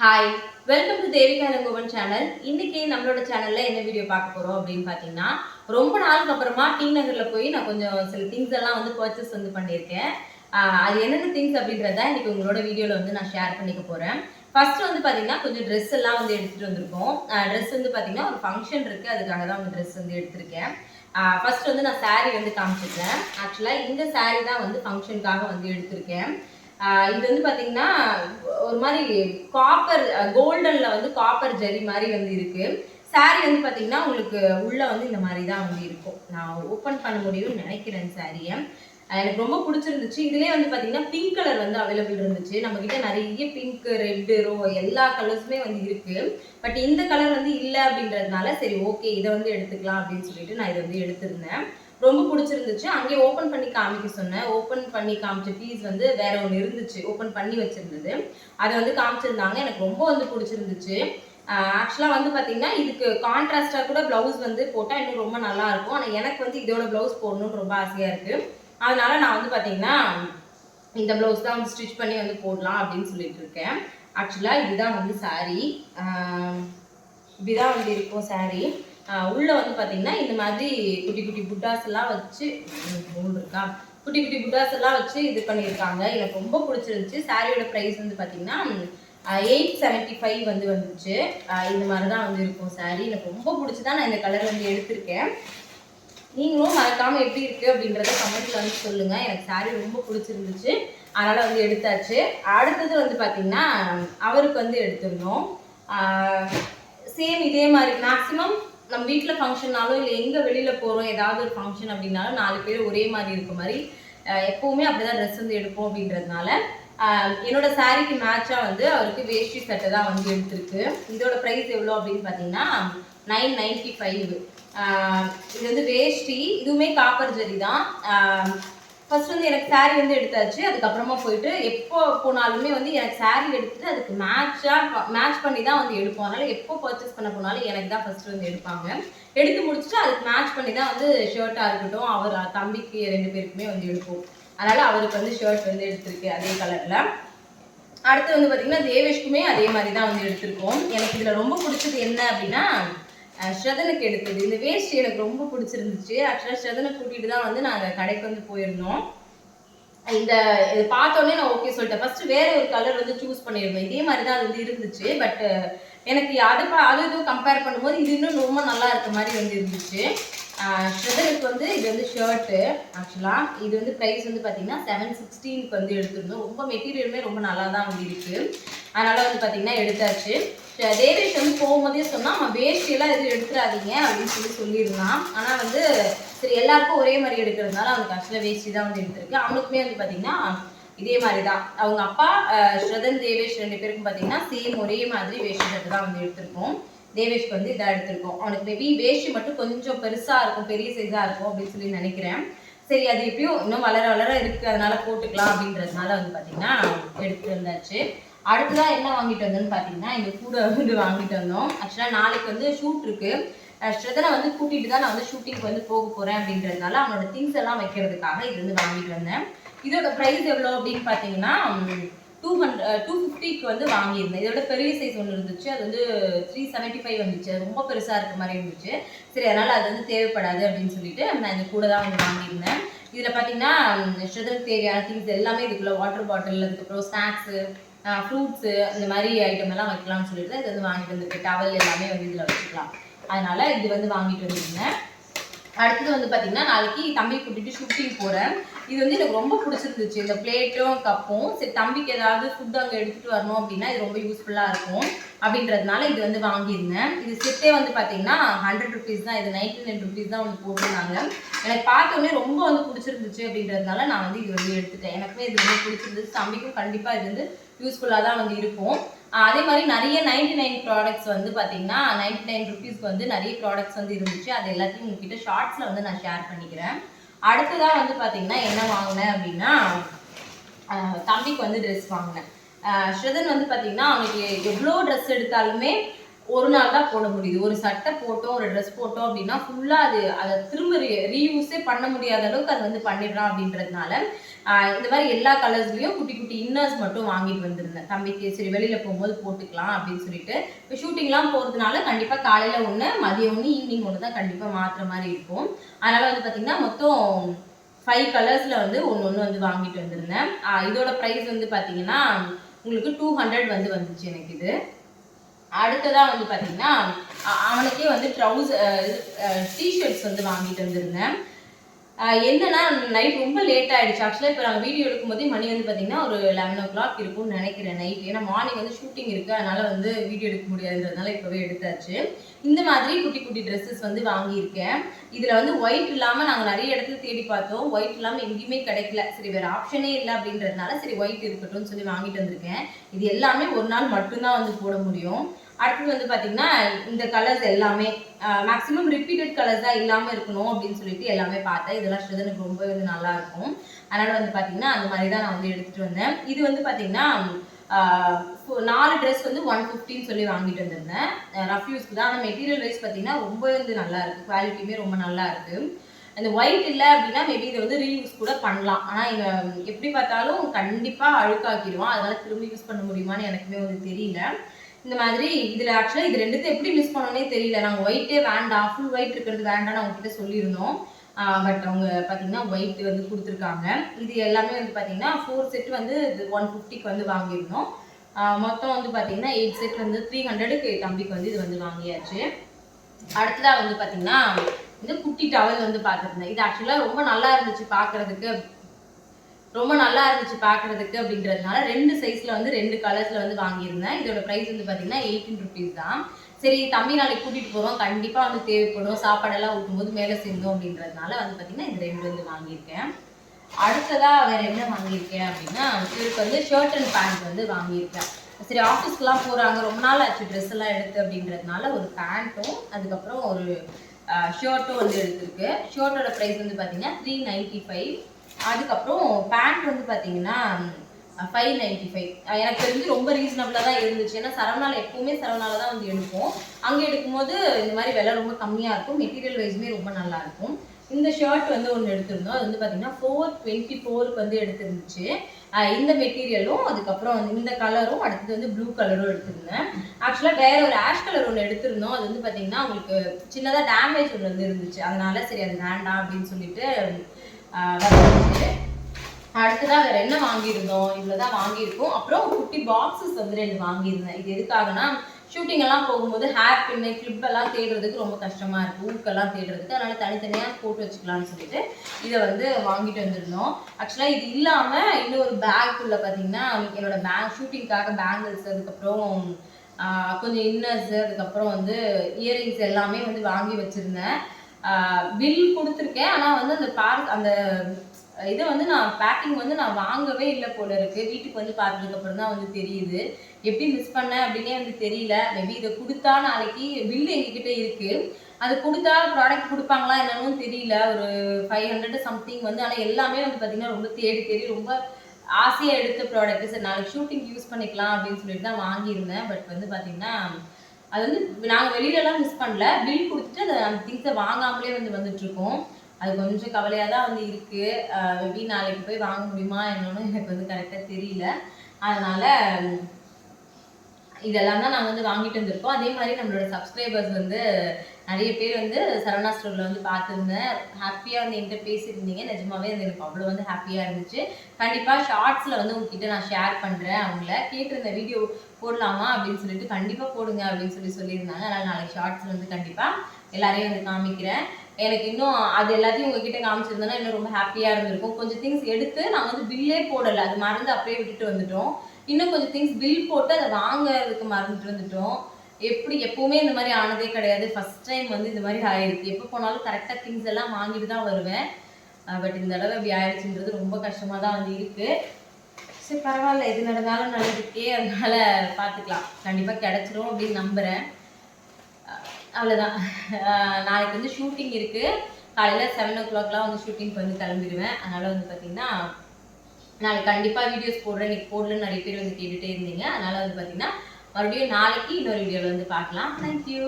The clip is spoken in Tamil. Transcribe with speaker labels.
Speaker 1: Hi welcome to Devika channel இன்னைக்கு நம்மளோட சேனல்ல என்ன வீடியோ பார்க்க போறோம் அப்படின்னு பார்த்தீங்கன்னா ரொம்ப நாளுக்கு அப்புறமா டி நகர்ல போய் நான் கொஞ்சம் சில திங்ஸ் எல்லாம் வந்து பர்ச்சேஸ் வந்து பண்ணியிருக்கேன். அது என்னென்ன திங்ஸ் அப்படின்றத இன்னைக்கு உங்களோட வீடியோல வந்து நான் ஷேர் பண்ணிக்க போறேன். ஃபர்ஸ்ட் வந்து பார்த்தீங்கன்னா கொஞ்சம் ட்ரெஸ் எல்லாம் வந்து எடுத்துட்டு வந்திருக்கோம். ட்ரெஸ் வந்து பார்த்தீங்கன்னா ஒரு ஃபங்க்ஷன் இருக்கு. அதுக்காக தான் வந்து ட்ரெஸ் வந்து எடுத்திருக்கேன். ஃபர்ஸ்ட் வந்து நான் saree வந்து காமிச்சிருக்கேன். ஆக்சுவலாக இந்த saree தான் வந்து ஃபங்க்ஷனுக்காக வந்து எடுத்திருக்கேன். இது வந்து பார்த்தீங்கன்னா ஒரு மாதிரி காப்பர் கோல்டனில் வந்து காப்பர் ஜெரி மாதிரி வந்து இருக்குது saree வந்து பார்த்தீங்கன்னா உங்களுக்கு உள்ளே வந்து இந்த மாதிரி தான் வந்து இருக்கும். நான் ஓப்பன் பண்ண முடியும்னு நினைக்கிறேன் சாரியை எனக்கு ரொம்ப பிடிச்சிருந்துச்சு. இதுலேயே வந்து பார்த்தீங்கன்னா பிங்க் கலர் வந்து அவைலபிள் இருந்துச்சு. நம்ம நிறைய பிங்க் ரெட்டு ரோ எல்லா கலர்ஸுமே வந்து இருக்குது பட் இந்த கலர் வந்து இல்லை அப்படின்றதுனால சரி ஓகே இதை வந்து எடுத்துக்கலாம் அப்படின்னு சொல்லிட்டு நான் இதை வந்து எடுத்திருந்தேன். ரொம்ப பிடிச்சிருந்துச்சு. அங்கேயே ஓப்பன் பண்ணி காமிக்க சொன்னேன். ஓப்பன் பண்ணி காமிச்ச பீஸ் வந்து வேற ஒன்று இருந்துச்சு. ஓப்பன் பண்ணி வச்சிருந்தது. அதை வந்து காமிச்சிருந்தாங்க. எனக்கு ரொம்ப வந்து பிடிச்சிருந்துச்சு. ஆக்சுவலாக வந்து பார்த்தீங்கன்னா இதுக்கு கான்ட்ராஸ்டாக கூட ப்ளவுஸ் வந்து போட்டால் இன்னும் ரொம்ப நல்லா இருக்கும். ஆனால் எனக்கு வந்து இதோட ப்ளவுஸ் போடணும்னு ரொம்ப ஆசையாக இருக்குது அதனால நான் வந்து பார்த்தீங்கன்னா இந்த ப்ளவுஸ் தான் வந்து ஸ்டிச் பண்ணி வந்து போடலாம் அப்படின்னு சொல்லிட்டு இருக்கேன். ஆக்சுவலாக இதுதான் வந்து சாரீ இப்படிதான் வந்து இருக்கும் சாரீ உள்ளே வந்து பார்த்திங்கன்னா இந்த மாதிரி குட்டி குட்டி புட்டாஸ் எல்லாம் வச்சு மூணு இருக்கா? குட்டி குட்டி புட்டாஸ் எல்லாம் வச்சு இது பண்ணியிருக்காங்க. எனக்கு ரொம்ப பிடிச்சிருந்துச்சு. சாரியோட ப்ரைஸ் வந்து பார்த்திங்கன்னா எயிட் செவன்ட்டி ஃபைவ் வந்து வந்துச்சு. இந்த மாதிரி தான் வந்து இருக்கும் சாரி எனக்கு ரொம்ப பிடிச்சி தான் நான் இந்த கலர் வந்து எடுத்திருக்கேன். நீங்களும் மறக்காமல் எப்படி இருக்குது அப்படின்றத கமெண்ட்டில் வந்து சொல்லுங்கள் எனக்கு சாரி ரொம்ப பிடிச்சிருந்துச்சு. அதனால் வந்து எடுத்தாச்சு. அடுத்தது வந்து பார்த்திங்கன்னா அவருக்கு வந்து எடுத்திருந்தோம். சேம் இதே மாதிரி மேக்ஸிமம் நம்ம வீட்டில் ஃபங்க்ஷன்னாலும் இல்லை எங்கே வெளியில் போகிறோம் ஏதாவது ஒரு ஃபங்க்ஷன் அப்படின்னாலும் நாலு பேர் ஒரே மாதிரி இருக்க மாதிரி எப்போவுமே அப்படி தான் ட்ரெஸ் வந்து எடுப்போம் அப்படின்றதுனால என்னோட சாரிக்கு மேட்சாக வந்து அவருக்கு வேஷ்டி சட்டை தான் வந்து எடுத்திருக்கு. இதோட ப்ரைஸ் எவ்வளோ அப்படின்னு பார்த்தீங்கன்னா நைன் நைன்ட்டி ஃபைவ் இது வந்து வேஷ்டி இதுவுமே காப்பர் ஜரி தான். ஃபர்ஸ்ட் வந்து எனக்கு சாரீ வந்து எடுத்தாச்சு. அதுக்கப்புறமா போயிட்டு எப்போ போனாலுமே வந்து எனக்கு சாரீ எடுத்துட்டு அதுக்கு மேட்சாக மேட்ச் பண்ணி தான் வந்து எடுப்போம். அதனால எப்போ பர்ச்சேஸ் பண்ண போனாலும் எனக்கு தான் ஃபர்ஸ்ட் வந்து எடுப்பாங்க. எடுத்து முடிச்சுட்டு அதுக்கு மேட்ச் பண்ணி தான் வந்து ஷர்ட்டாக இருக்கட்டும் அவர் தம்பிக்கு ரெண்டு பேருக்குமே வந்து எடுப்போம். அதனால அவருக்கு வந்து ஷர்ட் வந்து எடுத்திருக்கு அதே கலரில் அடுத்து வந்து பார்த்தீங்கன்னா தேவேஷ்க்குமே அதே மாதிரி தான் வந்து எடுத்திருக்கோம். எனக்கு இதில் ரொம்ப பிடிச்சது என்ன அப்படின்னா ஸ்ரதனுக்கு எடுத்தது. இந்த வேஷ்டி எனக்கு ரொம்ப பிடிச்சிருந்துச்சு. ஆக்சுவலாக ஸ்ரதனை கூட்டிட்டு தான் வந்து நாங்கள் கடைக்கு வந்து போயிருந்தோம். இந்த இது பார்த்தோன்னே நான் ஓகே சொல்லிட்டேன். ஃபர்ஸ்ட் வேற ஒரு கலர் வந்து சூஸ் பண்ணியிருந்தோம். இதே மாதிரி தான் அது வந்து இருந்துச்சு. பட் எனக்கு அதை பா அது இதுவும் கம்பேர் பண்ணும்போது இது இன்னும் ரொம்ப நல்லா இருக்க மாதிரி வந்து இருந்துச்சு. ஷ்ரெதருக்கு வந்து இது வந்து ஷர்ட்டு ஆக்சுவலாக இது வந்து ப்ரைஸ் வந்து பார்த்தீங்கன்னா செவன் சிக்ஸ்டீனுக்கு வந்து எடுத்திருந்தோம். ரொம்ப மெட்டீரியலுமே ரொம்ப நல்லா தான் வந்து இருக்குது அதனால் வந்து பார்த்தீங்கன்னா எடுத்தாச்சு. தேவேஷ் வந்து போகும்போதே சொன்னால் அவன் வேஷ்டியெல்லாம் எதுவும் எடுத்துடாதீங்க அப்படின்னு சொல்லி சொல்லியிருந்தான். ஆனால் வந்து சரி எல்லாருக்கும் ஒரே மாதிரி எடுக்கிறதுனால அவனுக்கு ஆக்சுவலாக வேஷ்டி தான் வந்து எடுத்திருக்கு. அவனுக்குமே வந்து பார்த்தீங்கன்னா இதே மாதிரி தான் அவங்க அப்பா ஸ்ரதன் தேவேஷ் ரெண்டு பேருக்கும் பார்த்தீங்கன்னா சேம் ஒரே மாதிரி வேஷ்டி சட்டை தான் வந்து எடுத்திருக்கோம். தேவேஷ்க்கு வந்து இதாக எடுத்திருக்கோம். அவனுக்கு மேபி வேஷ்டி மட்டும் கொஞ்சம் பெருசாக இருக்கும் பெரிய சைஸாக இருக்கும் அப்படின்னு சொல்லி நினைக்கிறேன். சரி அது எப்படியும் இன்னும் வளர வளர இருக்கு அதனால போட்டுக்கலாம் அப்படின்றதுனால வந்து பார்த்தீங்கன்னா எடுத்துருந்தாச்சு. அடுத்ததாக என்ன வாங்கிட்டு வந்தோம்னு பார்த்தீங்கன்னா இந்த கூட வந்து வாங்கிட்டு வந்தோம். ஆக்சுவலாக நாளைக்கு வந்து ஷூட் இருக்கு. ஸ்ரதனை வந்து கூட்டிட்டு தான் நான் வந்து ஷூட்டிங்க்கு வந்து போக போறேன் அப்படின்றதுனால அவனோட திங்ஸ் எல்லாம் வைக்கிறதுக்காக இது வந்து வாங்கிட்டு வந்தேன். இதோட ப்ரைஸ் எவ்வளோ அப்படின்னு பார்த்தீங்கன்னா டூ ஹண்ட்ரட் டூ ஃபிஃப்டிக்கு வந்து வாங்கியிருந்தேன். இதோட பெரிய சைஸ் ஒன்று இருந்துச்சு. அது வந்து த்ரீ செவன்ட்டி ஃபைவ் வந்துச்சு. அது ரொம்ப பெருசாக இருக்க மாதிரி இருந்துச்சு. சரி அதனால் அது வந்து தேவைப்படாது அப்படின்னு சொல்லிட்டு நான் இந்த கூட தான் வந்து வாங்கியிருந்தேன். இதில் பார்த்தீங்கன்னா ஸ்ரதனுக்கு தேவையான திங்ஸ் எல்லாமே இதுக்குள்ள வாட்டர் பாட்டில் அதுக்கப்புறம் ஸ்நாக்ஸு ஃப்ரூட்ஸு இந்த மாதிரி ஐட்டம் எல்லாம் வைக்கலாம்னு சொல்லிட்டு இது வந்து வாங்கிட்டு வந்திருக்கேன் டவல் எல்லாமே வந்து இதில் வச்சுக்கலாம். அதனால இது வந்து வாங்கிட்டு வந்துருந்தேன் அடுத்தது வந்து பார்த்தீங்கன்னா நாளைக்கு தம்பி கூட்டிட்டு ஷூட்டிங் போகிறேன் இது வந்து எனக்கு ரொம்ப பிடிச்சிருந்துச்சு. இந்த பிளேட்டும் கப்பும் சரி தம்பிக்கு ஏதாவது ஃபுட் அங்கே எடுத்துகிட்டு வரணும் அப்படின்னா இது ரொம்ப யூஸ்ஃபுல்லாக இருக்கும் அப்படின்றதுனால இது வந்து வாங்கியிருந்தேன். இது செட்டே வந்து பார்த்தீங்கன்னா ஹண்ட்ரட் ருபீஸ் தான். இது நைன்டி நைன் ருபீஸ் தான் வந்து போட்டிருந்தாங்க. எனக்கு பார்த்தோன்னே ரொம்ப வந்து பிடிச்சிருந்துச்சு அப்படின்றதுனால நான் வந்து இது வந்து எடுத்துட்டேன். எனக்குமே இது ரொம்ப பிடிச்சிருந்துச்சு. தம்பிக்கும் கண்டிப்பாக இது வந்து யூஸ்ஃபுல்லாக தான் வந்து இருக்கும். அதே மாதிரி நிறைய நைன்டி நைன் ப்ராடக்ட்ஸ் வந்து பார்த்தீங்கன்னா நைன்டி நைன் ருபீஸ்க்கு வந்து நிறைய ப்ராடக்ட்ஸ் வந்து இருந்துச்சு. அது எல்லாத்தையும் உங்ககிட்ட ஷார்ட்ஸில் வந்து நான் ஷேர் பண்ணிக்கிறேன். அடுத்ததாக வந்து பார்த்தீங்கன்னா என்ன வாங்கினேன் அப்படின்னா தம்பிக்கு வந்து ட்ரெஸ் வாங்கினேன். ஸ்ரதன் வந்து பார்த்தீங்கன்னா அவனுக்கு எவ்வளோ ட்ரெஸ் எடுத்தாலுமே ஒரு நாள் தான் போட முடியுது. ஒரு சட்டை போட்டோம் ஒரு ட்ரெஸ் போட்டோம் அப்படின்னா ஃபுல்லாக அது அதை திரும்ப ரீயூஸே பண்ண முடியாத அளவுக்கு அது வந்து பண்ணிடுறான் அப்படின்றதுனால இந்த மாதிரி எல்லா கலர்ஸ்லேயும் குட்டி குட்டி இன்னர்ஸ் மட்டும் வாங்கிட்டு வந்திருந்தேன் தம்பிக்கு சரி வெளியில் போகும்போது போட்டுக்கலாம் அப்படின்னு சொல்லிட்டு. இப்போ ஷூட்டிங்லாம் போகிறதுனால கண்டிப்பாக காலையில் ஒன்று மதியம் ஒன்று ஈவினிங் ஒன்று தான் கண்டிப்பாக மாற்றுற மாதிரி இருக்கும். அதனால் வந்து பார்த்திங்கன்னா மொத்தம் ஃபைவ் கலர்ஸில் வந்து ஒன்று ஒன்று வந்து வாங்கிட்டு வந்திருந்தேன். இதோட ப்ரைஸ் வந்து பார்த்திங்கன்னா உங்களுக்கு டூ ஹண்ட்ரட் வந்து வந்துச்சு எனக்கு இது. அடுத்ததாக வந்து பார்த்தீங்கன்னா அவனுக்கே வந்து ட்ரௌசர் டிஷர்ட்ஸ் வந்து வாங்கிட்டு வந்திருந்தேன். என்னன்னா நைட் ரொம்ப லேட் ஆயிடுச்சு. ஆக்சுவலாக இப்போ நாங்கள் வீடியோ எடுக்கும்போதே மணி வந்து பார்த்தீங்கன்னா ஒரு லெவன் ஓ கிளாக் இருக்கும்னு நினைக்கிறேன் நைட் ஏன்னா மார்னிங் வந்து ஷூட்டிங் இருக்கு. அதனால வந்து வீடியோ எடுக்க முடியாதுன்றதுனால இப்போவே எடுத்தாச்சு. இந்த மாதிரி குட்டி குட்டி ட்ரெஸ்ஸஸ் வந்து வாங்கியிருக்கேன். இதில் வந்து ஒயிட் இல்லாமல் நாங்கள் நிறைய இடத்துல தேடி பார்த்தோம். ஒயிட் இல்லாமல் எங்கேயுமே கிடைக்கல. சரி வேறு ஆப்ஷனே இல்லை அப்படின்றதுனால சரி ஒயிட் இருக்கட்டும்னு சொல்லி வாங்கிட்டு வந்திருக்கேன். இது எல்லாமே ஒரு நாள் மட்டும்தான் வந்து போட முடியும். அடுத்தது வந்து பார்த்தீங்கன்னா இந்த கலர்ஸ் எல்லாமே மேக்ஸிமம் ரிப்பீட்டட் தான் இல்லாமல் இருக்கணும் அப்படின்னு சொல்லிட்டு எல்லாமே பார்த்தேன். இதெல்லாம் ஸ்ருதனுக்கு ரொம்ப வந்து நல்லா இருக்கும். அதனால் வந்து பார்த்தீங்கன்னா அந்த மாதிரி தான் நான் வந்து எடுத்துகிட்டு வந்தேன். இது வந்து பார்த்தீங்கன்னா நாலு ட்ரெஸ் வந்து ஒன் ஃபிஃப்டின்னு சொல்லி வாங்கிட்டு வந்திருந்தேன். ரஃப் யூஸ்க்கு தான். ஆனால் மெட்டீரியல் வைஸ் பார்த்தீங்கன்னா ரொம்ப வந்து நல்லா இருக்கு. குவாலிட்டியுமே ரொம்ப நல்லா இருக்கு. அந்த ஒயிட் இல்லை அப்படின்னா மேபி இதை வந்து ரீயூஸ் கூட பண்ணலாம். ஆனால் இவன் எப்படி பார்த்தாலும் கண்டிப்பாக அழுக்காக்கிடுவான். அதனால் திரும்ப யூஸ் பண்ண முடியுமான்னு எனக்குமே வந்து தெரியல. இந்த மாதிரி இதில் ஆக்சுவலாக இது ரெண்டுத்தையும் எப்படி மிஸ் பண்ணோன்னே தெரியல. நாங்கள் ஒயிட்டே வேண்டாம் ஃபுல் ஒயிட் இருக்கிறது வேண்டாம்னு அவங்ககிட்ட சொல்லியிருந்தோம். பட் அவங்க பார்த்தீங்கன்னா ஒயிட் வந்து கொடுத்துருக்காங்க. இது எல்லாமே வந்து பார்த்தீங்கன்னா ஃபோர் செட் வந்து ஒன் ஃபிஃப்டிக்கு வந்து வாங்கியிருந்தோம். மொத்தம் வந்து பார்த்தீங்கன்னா எயிட் செட் வந்து த்ரீ ஹண்ட்ரடுக்கு தம்பிக்கு வந்து இது வந்து வாங்கியாச்சு. அடுத்ததாக வந்து பார்த்தீங்கன்னா இந்த குட்டி டவல் வந்து பார்த்துருந்தேன் இது ஆக்சுவலாக ரொம்ப நல்லா இருந்துச்சு பார்க்கறதுக்கு ரொம்ப நல்லா இருந்துச்சு பார்க்குறதுக்கு அப்படின்றதுனால ரெண்டு சைஸில் வந்து ரெண்டு கலர்ஸில் வந்து வாங்கியிருந்தேன். இதோட ப்ரைஸ் வந்து பார்த்தீங்கன்னா எயிட்டீன் ருபீஸ் தான். சரி தம்பி நாளைக்கு கூட்டிகிட்டு போகிறோம் கண்டிப்பாக வந்து தேவைப்படும். சாப்பாடெல்லாம் ஊட்டும்போது மேலே சேர்ந்தோம் அப்படின்றதுனால வந்து பார்த்தீங்கன்னா இது ரெண்டு வந்து வாங்கியிருக்கேன். அடுத்ததாக வேறு என்ன வாங்கியிருக்கேன் அப்படின்னா இவருக்கு வந்து ஷர்ட் அண்ட் பேண்ட் வந்து வாங்கியிருக்கேன். சரி ஆஃபீஸ்க்குலாம் போகிறாங்க ரொம்ப நாள் ஆச்சு ட்ரெஸ் எல்லாம் எடுத்து அப்படின்றதுனால ஒரு பேண்ட்டும் அதுக்கப்புறம் ஒரு ஷர்ட்டும் வந்து எடுத்திருக்கு. ஷர்ட்டோட ப்ரைஸ் வந்து பார்த்தீங்கன்னா த்ரீ நைன்ட்டி ஃபைவ் அதுக்கப்புறம் பேண்ட் வந்து பார்த்தீங்கன்னா ஃபைவ் நைன்டி ஃபைவ் எனக்கு தெரிஞ்சு ரொம்ப ரீசனபிளாக தான் இருந்துச்சு. ஏன்னா சரவணால எப்போவுமே சரவணால தான் வந்து எடுப்போம். அங்கே எடுக்கும்போது இந்த மாதிரி விலை ரொம்ப கம்மியாக இருக்கும். மெட்டீரியல் வைஸுமே ரொம்ப நல்லா இருக்கும். இந்த ஷர்ட் வந்து ஒன்று எடுத்திருந்தோம். அது வந்து பார்த்தீங்கன்னா ஃபோர் டுவெண்ட்டி ஃபோருக்கு வந்து எடுத்திருந்துச்சு. இந்த மெட்டீரியலும் அதுக்கப்புறம் வந்து இந்த கலரும் அடுத்தது வந்து ப்ளூ கலரும் எடுத்திருந்தேன். ஆக்சுவலாக வேற ஒரு ஆஷ் கலர் ஒன்று எடுத்திருந்தோம். அது வந்து பார்த்தீங்கன்னா உங்களுக்கு சின்னதாக டேமேஜ் ஒன்று வந்து இருந்துச்சு. அதனால சரி அது வேண்டாம் அப்படின்னு சொல்லிட்டு அடுத்ததாக வந்துருச்சு வேற என்ன வாங்கியிருந்தோம்? இவ்வளவுதான் வாங்கியிருக்கோம். அப்புறம் குட்டி பாக்ஸஸ் வந்து ரெண்டு வாங்கியிருந்தேன். இது எதுக்காகனா ஷூட்டிங் எல்லாம் போகும்போது ஹேர் பின்னு கிளிப் எல்லாம் தேடுறதுக்கு ரொம்ப கஷ்டமா இருக்கு ஊக்கெல்லாம் தேடுறதுக்கு. அதனால தனித்தனியா போட்டு வச்சுக்கலாம்னு சொல்லிட்டு இதை வந்து வாங்கிட்டு வந்திருந்தோம். ஆக்சுவலா இது இல்லாம இன்னும் ஒரு பேக் உள்ள பாத்தீங்கன்னா என்னோட பேக் ஷூட்டிங்காக பேங்கிள்ஸ் அதுக்கப்புறம் கொஞ்சம் இன்னர்ஸ் அதுக்கப்புறம் வந்து இயரிங்ஸ் எல்லாமே வந்து வாங்கி வச்சிருந்தேன். பில் கொடுத்துருக்கேன். ஆனால் வந்து அந்த பார்க் அந்த இதை வந்து நான் பேக்கிங் வந்து நான் வாங்கவே இல்லை போல இருக்கு. வீட்டுக்கு வந்து பார்த்ததுக்கப்புறம் தான் வந்து தெரியுது. எப்படி மிஸ் பண்ணேன் அப்படின்னே வந்து தெரியல. மேபி இதை கொடுத்தா நாளைக்கு பில் எங்ககிட்ட இருக்கு. அது கொடுத்தா ப்ராடக்ட் கொடுப்பாங்களா என்னன்னு தெரியல. ஒரு ஃபைவ் ஹண்ட்ரட் சம்திங் வந்து ஆனால் எல்லாமே வந்து பார்த்தீங்கன்னா ரொம்ப தேடி தேடி ரொம்ப ஆசையாக எடுத்த ப்ராடக்ட் சரி நாளைக்கு ஷூட்டிங் யூஸ் பண்ணிக்கலாம் அப்படின்னு சொல்லிட்டு தான் வாங்கியிருந்தேன். பட் வந்து பார்த்தீங்கன்னா அது வந்து நாங்கள் வெளியிலலாம் மிஸ் பண்ணல. பில் கொடுத்துட்டு அதை அந்த திங்ஸை வாங்காமலே வந்து வந்துட்ருக்கோம். அது கொஞ்சம் கவலையாக தான் வந்து இருக்குது மேபி நாளைக்கு போய் வாங்க முடியுமா என்னன்னு எனக்கு வந்து கரெக்டாக தெரியல. அதனால் இதெல்லாம் தான் நாங்கள் வந்து வாங்கிட்டு வந்திருக்கோம். அதே மாதிரி நம்மளோட சப்ஸ்கிரைபர்ஸ் வந்து நிறைய பேர் வந்து சரவணா ஸ்டோரில் வந்து பார்த்துருந்தேன். ஹாப்பியாக வந்து என்கிட்ட பேசியிருந்தீங்க. நிஜமாவே அது எனக்கு அவ்வளோ வந்து ஹாப்பியாக இருந்துச்சு. கண்டிப்பாக ஷார்ட்ஸில் வந்து உங்ககிட்ட நான் ஷேர் பண்ணுறேன் அவங்கள. கேட்டிருந்த வீடியோ போடலாமா அப்படின்னு சொல்லிட்டு கண்டிப்பாக போடுங்க அப்படின்னு சொல்லி சொல்லியிருந்தாங்க. அதனால் நாளைக்கு ஷார்ட்ஸில் வந்து கண்டிப்பாக எல்லாரையும் வந்து காமிக்கிறேன். எனக்கு இன்னும் அது எல்லாத்தையும் உங்ககிட்ட காமிச்சிருந்தேன்னா இன்னும் ரொம்ப ஹாப்பியாக இருந்திருக்கும். கொஞ்சம் திங்ஸ் எடுத்து நாங்கள் வந்து பில்லே போடலை. அது மறந்து அப்படியே விட்டுட்டு வந்துட்டோம். இன்னும் கொஞ்சம் திங்ஸ் பில் போட்டு அதை வாங்குறதுக்கு மறந்துட்டு வந்துட்டோம். எப்படி எப்பவுமே இந்த மாதிரி ஆனதே கிடையாது. ஃபர்ஸ்ட் டைம் வந்து இந்த மாதிரி ஆயிருக்கு எப்போ போனாலும் கரெக்டாக திங்ஸ் எல்லாம் வாங்கிட்டு தான் வருவேன். பட் இந்த தடவை இப்படி ஆயிடுச்சுன்றது ரொம்ப கஷ்டமாக தான் வந்து இருக்கு. சரி பரவாயில்ல. எது நடந்தாலும் நல்லதுக்கே அதனால பார்த்துக்கலாம் கண்டிப்பாக கிடைச்சிரும் அப்படின்னு நம்புகிறேன் அவ்வளோதான் நாளைக்கு வந்து ஷூட்டிங் இருக்கு. காலையில் செவன் ஓ கிளாக்லாம் வந்து ஷூட்டிங்க்கு வந்து கிளம்பிடுவேன். அதனால வந்து பார்த்தீங்கன்னா நாளைக்கு கண்டிப்பாக வீடியோஸ் போடுறேன். இன்னைக்கு போடலன்னு நிறைய பேர் வந்து கேட்டுகிட்டே இருந்தீங்க. அதனால வந்து பார்த்தீங்கன்னா மறுபடியும் நாளைக்கு இன்னொரு வீடியோவில் வந்து பார்க்கலாம். தேங்க்யூ